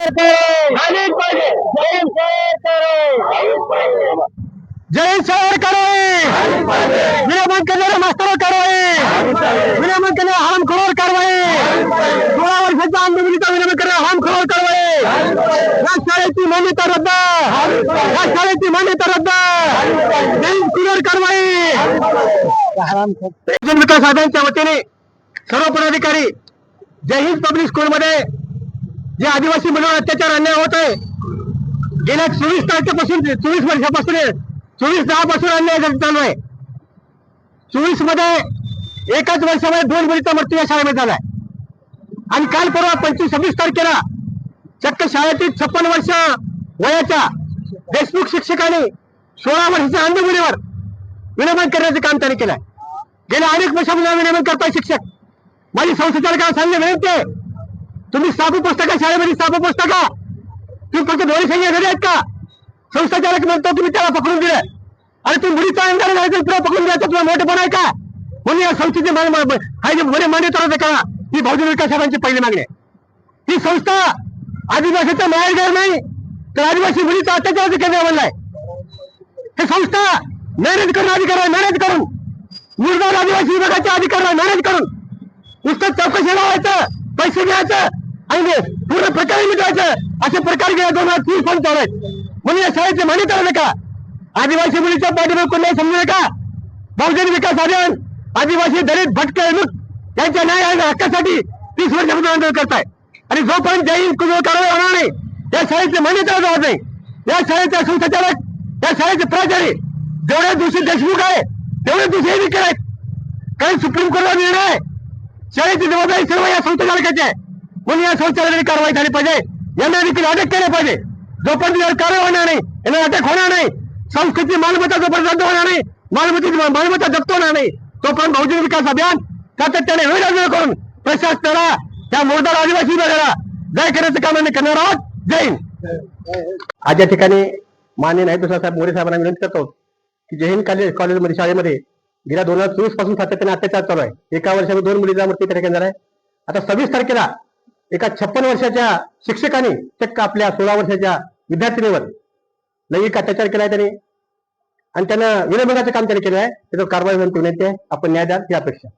झालीच पाहिजे. जय सर कारवाई विनयमन करणारे मास्तर कारवाई विनयमन करणारे हरामखोर कारवाई सोळा वर्षाच्या आंदोलनाचा विनयमन करणारे हरामखोर कारवाई या शाळेची मान्यता रद्द या शाळेची मान्यता रद्द जय सुरर कारवाई जन विकास साधनच्या वतीने सर्व पदाधिकारी जय हिंद पब्लिक स्कूलमध्ये जे आदिवासी मुलांवर अत्याचार अन्याय होत आहे गेल्या चोवीस तारखेपासून चोवीस वर्षापासून चोवीस दहापासून अन्याय चालू आहे. चोवीसमध्ये एकाच वर्षामध्ये दोन मुलीचा मृत्यू या शाळेमध्ये झालाय. आणि काल परवा पंचवीस सव्वीस तारखेला चक्क शाळेतील छप्पन वर्ष वयाच्या देशमुख शिक्षकांनी सोळा वर्षाच्या अंध मुलीवर विनमन करण्याचं काम त्यांनी केलंय. गेल्या अनेक वर्षामध्ये विनमन करताय शिक्षक. माझी संस्थाचालकाला सांगणे विनंती आहे तुम्ही साबू पुस्तका शाळेमध्ये साबू पुस्तका तुम्ही फक्त दोन्ही संख्या घरी आहेत का? संस्थाचालक म्हणतो तुम्ही त्याला पकडून दिलं आणि तुम्ही मुलीचा अंगार घालायचं तुला पकडून द्यायचं तुला मोठेपण आहे का? म्हणून या संस्थेचे मान- मान- हा का? ही बहुजन विकास साहेबांची पहिली मागणी आहे. ही संस्था आदिवासीचा माहेरघर नाही तर आदिवासी मुलीचा अत्याचाराचं केंद्र बनलाय हे संस्था मॅनेज करून अधिकार आहे मॅनेज करून. मुरदार आदिवासी विभागाच्या अधिकार आहे मॅनेज करून. नुसतं चौकशी लावायचं. पैसे घ्यायचं आणि पूर्ण प्रकार मिटवायचं. असे प्रकार गेल्या दोन हजार तीस पण चालू आहेत म्हणून या शाळेचे मान्यता आलं का? आदिवासी मुलीच्या पाठीवर कोणाला समजू नका बहुजन विकास अभियान आदिवासी दलित भटके लोक यांच्या न्याय आणि हक्कासाठी तीस वर्षापासून आंदोलन करताय. आणि जोपर्यंत जय हिंद कारवाई होणार नाही या शाळेची मान्यता जात नाही. या शाळेचे संस्थाचालक या शाळेचे प्राचार्य जेवढ्या दिवशी देशमुख आहे तेवढे दिवशी हे आहेत. कारण सुप्रीम कोर्टाचा निर्णय आहे. शाळेची जबाबदारी सर्व या संचालकाची आहे म्हणून या संचालकांनी कारवाई झाली पाहिजे? यांना देखील अटक केली पाहिजे. जोपर्यंत यावर कारवाई होणार नाही यांना अटक होणार नाही संस्कृती मालमत्ता जोपर्यंत रद्द होणार नाही मालमत्तेची मालमत्ता जप्त होणार नाही तोपर्यंत बहुजन विकास अभियान सातत्याने वेळ करून प्रशासनाला त्या मोरदार आदिवासी विभागाला जय करण्याचं काम आम्ही करणार आहोत? जय आज या ठिकाणी मान्य नाही दुसरा साहेब मोरे साहेबांना विनंती करतो की जय हिंद कॉलेज कॉलेजमध्ये शाळेमध्ये गेल्या दोन हजार चोवीसपासून सातत्याने अत्याचार चालू आहे. एका वर्षामध्ये दोन मुलीचा मृत्यू त्या ठिकाणी आहे. आता सव्वीस तारखेला एका छप्पन वर्षाच्या शिक्षकाने चक्क आपल्या सोळा वर्षाच्या विद्यार्थिनीवर लैंगिक अत्याचार केलाय त्याने. आणि त्यांना विनंबनाचं काम त्याने केलं आहे त्याचं कारवाई विनंती आहे आपण न्याय द्याल ही अपेक्षा.